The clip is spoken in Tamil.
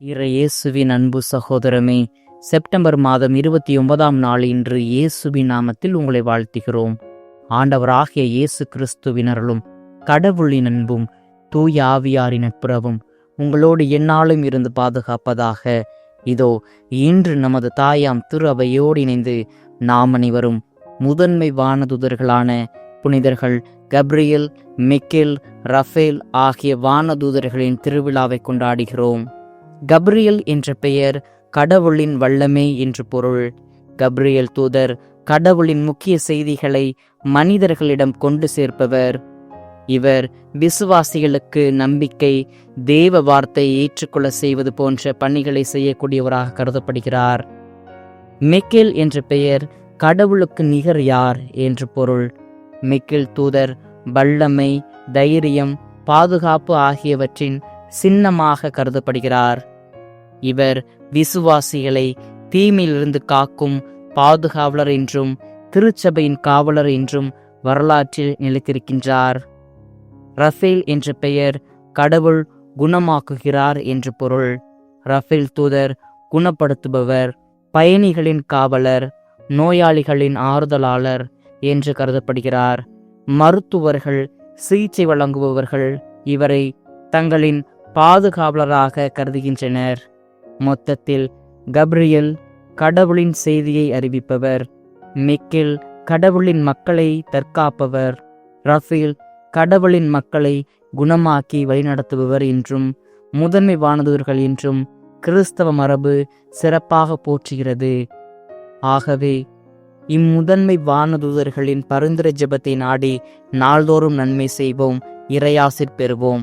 இயேசுவின் அன்பு சகோதரமே செப்டம்பர் மாதம் இருபத்தி ஒன்பதாம் நாள் இன்று இயேசுவின் நாமத்தில் உங்களை வாழ்த்துகிறோம். ஆண்டவராகிய இயேசு கிறிஸ்துவினர்களும் கடவுளின் அன்பும் தூய ஆவியாரின் நட்புறவும் உங்களோடு எந்நாளும் இருந்து பாதுகாப்பதாக. இதோ இன்று நமது தாயாம் திரு அவையோடு இணைந்து நாம் அனைவரும் முதன்மை வானதூதர்களான புனிதர்கள் கப்ரியல் மிக்கேல் ரஃபேல் ஆகிய வானதூதர்களின் திருவிழாவை கொண்டாடுகிறோம். கப்ரியல் என்ற பெயர் கடவுளின் வல்லமே என்று பொருள். கப்ரியல் தூதர் கடவுளின் முக்கிய செய்திகளை மனிதர்களிடம் கொண்டு சேர்ப்பவர். இவர் விசுவாசிகளுக்கு நம்பிக்கை தேவ வார்த்தை ஏற்றுக்கொள்ள செய்வது போன்ற பணிகளை செய்யக்கூடியவராக கருதப்படுகிறார். மெக்கேல் என்ற பெயர் கடவுளுக்கு நிகர் யார் என்று பொருள். மெக்கேல் தூதர் வல்லமை தைரியம் பாதுகாப்பு ஆகியவற்றின் சின்னமாக கருதப்படுகிறார். இவர் விசுவாசிகளை தீமையிலிருந்து காக்கும் பாதுகாவலர் என்றும் திருச்சபையின் காவலர் என்றும் வரலாற்றில் நிலைத்திருக்கின்றார். ரஃபேல் என்ற பெயர் கடவுள் குணமாக்குகிறார் என்று பொருள். ரஃபேல் தூதர் குணப்படுத்துபவர் பயணிகளின் காவலர் நோயாளிகளின் ஆறுதலாளர் என்று கருதப்படுகிறார். மருத்துவர்கள் சிகிச்சை வழங்குபவர்கள் இவரை தங்களின் பாதுகாவலராக கருதுகின்றனர். மொத்தத்தில் கப்ரியல் கடவுளின் செய்தியை அறிவிப்பவர். மிக்கில் கடவுளின் மக்களை தற்காப்பவர். ரஃபேல் கடவுளின் மக்களை குணமாக்கி வழிநடத்துபவர் என்றும் முதன்மை வானதூர்கள் என்றும் கிறிஸ்தவ மரபு சிறப்பாக போற்றுகிறது. ஆகவே இம்முதன்மை வானதூதர்களின் பரிந்துரை ஜெபத்தை நாடி நாள்தோறும் நன்மை செய்வோம் இறையாசிற் பெறுவோம்.